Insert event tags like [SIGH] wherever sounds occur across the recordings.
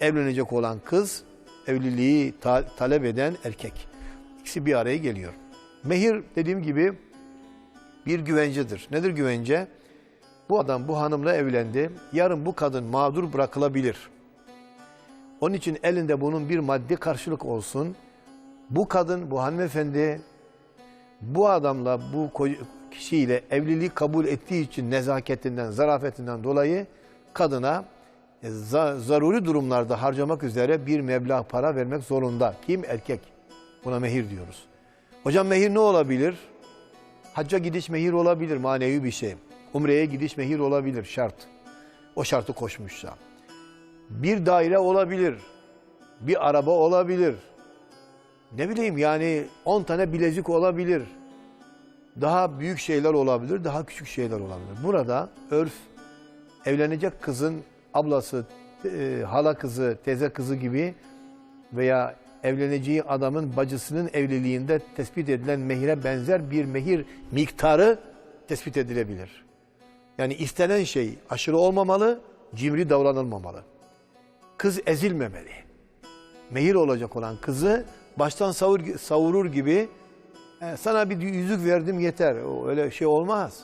evlenecek olan kız, evliliği ta- talep eden erkek. İkisi bir araya geliyor. Mehir dediğim gibi bir güvencedir. Nedir güvence? Bu adam bu hanımla evlendi. Yarın bu kadın mağdur bırakılabilir. Onun için elinde bunun bir maddi karşılık olsun. Bu kadın, bu hanımefendi bu adamla, bu kişiyle evliliği kabul ettiği için nezaketinden, zarafetinden dolayı kadına zaruri durumlarda harcamak üzere bir meblağ para vermek zorunda. Kim? Erkek. Buna mehir diyoruz. Hocam mehir ne olabilir? Hacca gidiş mehir olabilir, manevi bir şey. Umre'ye gidiş mehir olabilir, şart. O şartı koşmuşsa. Bir daire olabilir, bir araba olabilir. Ne bileyim yani 10 tane bilezik olabilir. Daha büyük şeyler olabilir, daha küçük şeyler olabilir. Burada örf evlenecek kızın ablası, e, hala kızı, teyze kızı gibi veya evleneceği adamın bacısının evliliğinde tespit edilen mehire benzer bir mehir miktarı tespit edilebilir. Yani istenen şey aşırı olmamalı, cimri davranılmamalı. Kız ezilmemeli. Mehir olacak olan kızı baştan savur, savurur gibi "E, sana bir yüzük verdim yeter. Öyle şey olmaz.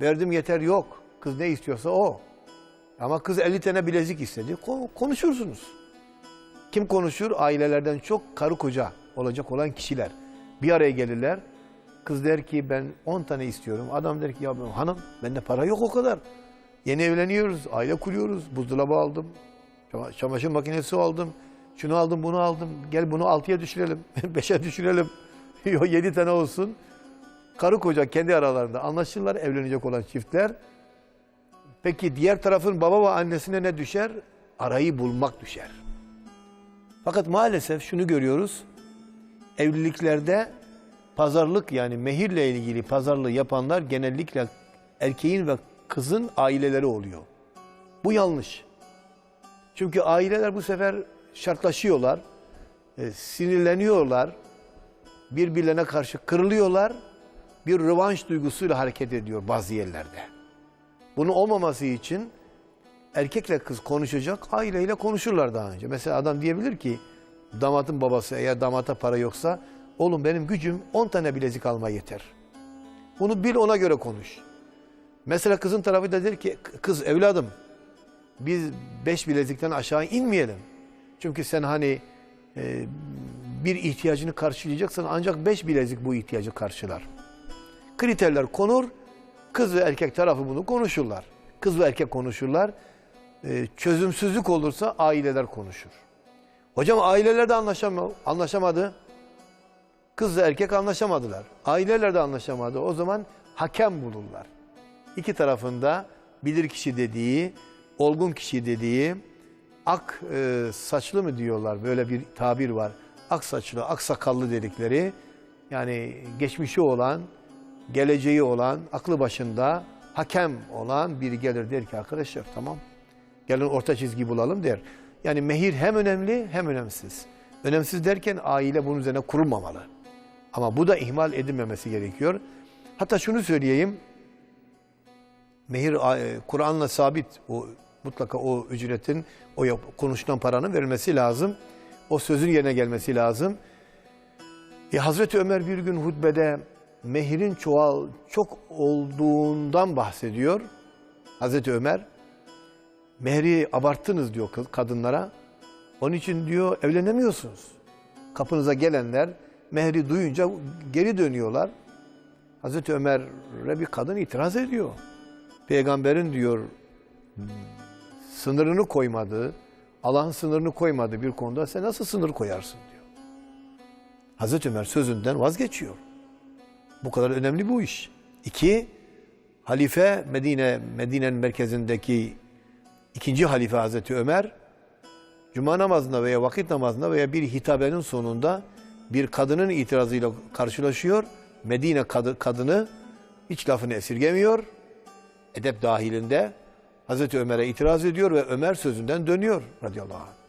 Verdim yeter yok. Kız ne istiyorsa o. Ama kız 50 tane bilezik istedi. Ko- Konuşursunuz. Kim konuşur? Ailelerden çok karı koca olacak olan kişiler. Bir araya gelirler. Kız der ki ben 10 tane istiyorum. Adam der ki ya ben- hanım bende para yok o kadar. Yeni evleniyoruz, aile kuruyoruz. Buzdolabı aldım, çama- çamaşır makinesi aldım. Şunu aldım, bunu aldım. Gel bunu 6'ya düşürelim, [LAUGHS] 5'e düşürelim. [LAUGHS] Yok 7 tane olsun. Karı koca kendi aralarında anlaşırlar evlenecek olan çiftler. Peki diğer tarafın baba ve annesine ne düşer? Arayı bulmak düşer. Fakat maalesef şunu görüyoruz. Evliliklerde pazarlık yani mehirle ilgili pazarlığı yapanlar genellikle erkeğin ve kızın aileleri oluyor. Bu yanlış. Çünkü aileler bu sefer şartlaşıyorlar, e, sinirleniyorlar, birbirlerine karşı kırılıyorlar, bir rövanş duygusuyla hareket ediyor bazı yerlerde. Bunun olmaması için erkekle kız konuşacak, aileyle konuşurlar daha önce. Mesela adam diyebilir ki, damatın babası eğer damata para yoksa, oğlum benim gücüm 10 tane bilezik alma yeter. Bunu bil ona göre konuş. Mesela kızın tarafı da der ki, kız evladım biz 5 bilezikten aşağı inmeyelim. Çünkü sen hani e, bir ihtiyacını karşılayacaksan ancak 5 bilezik bu ihtiyacı karşılar. Kriterler konur, kız ve erkek tarafı bunu konuşurlar. Kız ve erkek konuşurlar. E, çözümsüzlük olursa aileler konuşur. Hocam aileler de anlaşama, anlaşamadı. Kız ve erkek anlaşamadılar. Aileler de anlaşamadı. O zaman hakem bulurlar. İki tarafında bilirkişi dediği, olgun kişi dediği, ak e, saçlı mı diyorlar böyle bir tabir var. Ak saçlı, ak sakallı dedikleri yani geçmişi olan, geleceği olan, aklı başında hakem olan biri gelir der ki arkadaşlar tamam gelin orta çizgi bulalım der. Yani mehir hem önemli hem önemsiz. Önemsiz derken aile bunun üzerine kurulmamalı. Ama bu da ihmal edilmemesi gerekiyor. Hatta şunu söyleyeyim. Mehir e, Kur'an'la sabit o mutlaka o ücretin o konuşulan paranın verilmesi lazım. O sözün yerine gelmesi lazım. E, Hazreti Ömer bir gün hutbede mehirin çoğal çok olduğundan bahsediyor. Hazreti Ömer mehri abarttınız diyor kadınlara. Onun için diyor evlenemiyorsunuz. Kapınıza gelenler mehri duyunca geri dönüyorlar. Hazreti Ömer'e bir kadın itiraz ediyor. Peygamberin diyor sınırını koymadığı, Allah'ın sınırını koymadığı bir konuda sen nasıl sınır koyarsın diyor. Hazreti Ömer sözünden vazgeçiyor. Bu kadar önemli bu iş. İki, halife Medine, Medine'nin merkezindeki ikinci halife Hazreti Ömer, Cuma namazında veya vakit namazında veya bir hitabenin sonunda bir kadının itirazıyla karşılaşıyor. Medine kadı- kadını hiç lafını esirgemiyor. Edep dahilinde Hazreti Ömer'e itiraz ediyor ve Ömer sözünden dönüyor radıyallahu anh.